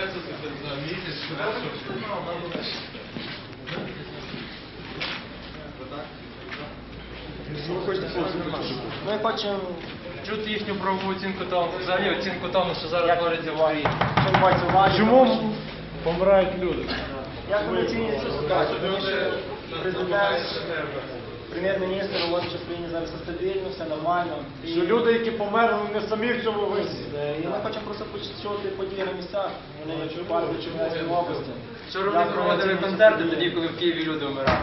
висадити за місяць, Ми хочемо Чути їхню правову оцінку того, взагалі оцінку тому, що зараз твориться в Україні. що. Чому помирають люди? Як вони оцінюють цю ситуацію? Президент, прем'єр-міністр що в зараз стабільно, все нормально. І, Що люди, які померли, вони самі в цьому винні. Е, і ми хочемо просто почути події на місцях. Вони чому, чому, області. Вчора вони проводили концерти тоді, коли в Києві люди вмирали.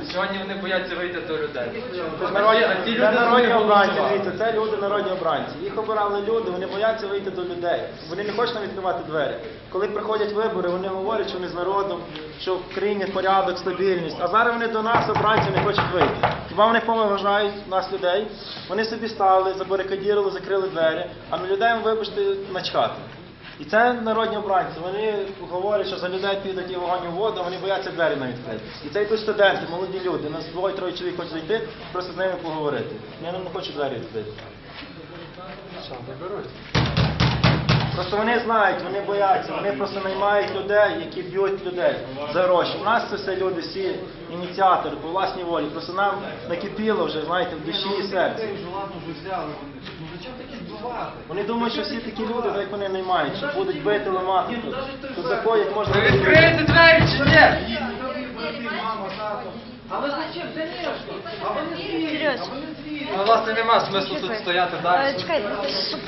А сьогодні вони бояться вийти до людей. Це народні, А ті люди це народні не обранці, голосували. дивіться, це люди народні обранці. Їх обирали люди, вони бояться вийти до людей. Вони не хочуть нам відкривати двері. Коли приходять вибори, вони говорять, що вони з народом, що в країні порядок, стабільність. А зараз вони до нас, обранців, не хочуть вийти. Хіба вони поважають нас людей? Вони собі стали, забарикадірували, закрили двері, а на людей, вибачте, начхати. І це народні обранці. Вони говорять, що за людей підуть і вогонь у воду, вони бояться двері навіть відкрити. І це йдуть студенти, молоді люди. Нас двоє-троє чоловік хочуть зайти, просто з ними поговорити. Я нам не хочу двері відкрити. Просто вони знають, вони бояться, вони просто наймають людей, які б'ють людей за гроші. У нас це все люди, всі ініціатори по власній волі. Просто нам накипіло вже, знаєте, в душі і серці. Вони думають, що всі такі люди, так як вони наймають, що будуть бити, ламати. Тут, тут як можна... Ви відкриєте двері чи ні? Серйозно. Ну, власне, нема смислу тут стояти Е, далі. Чекайте, щоб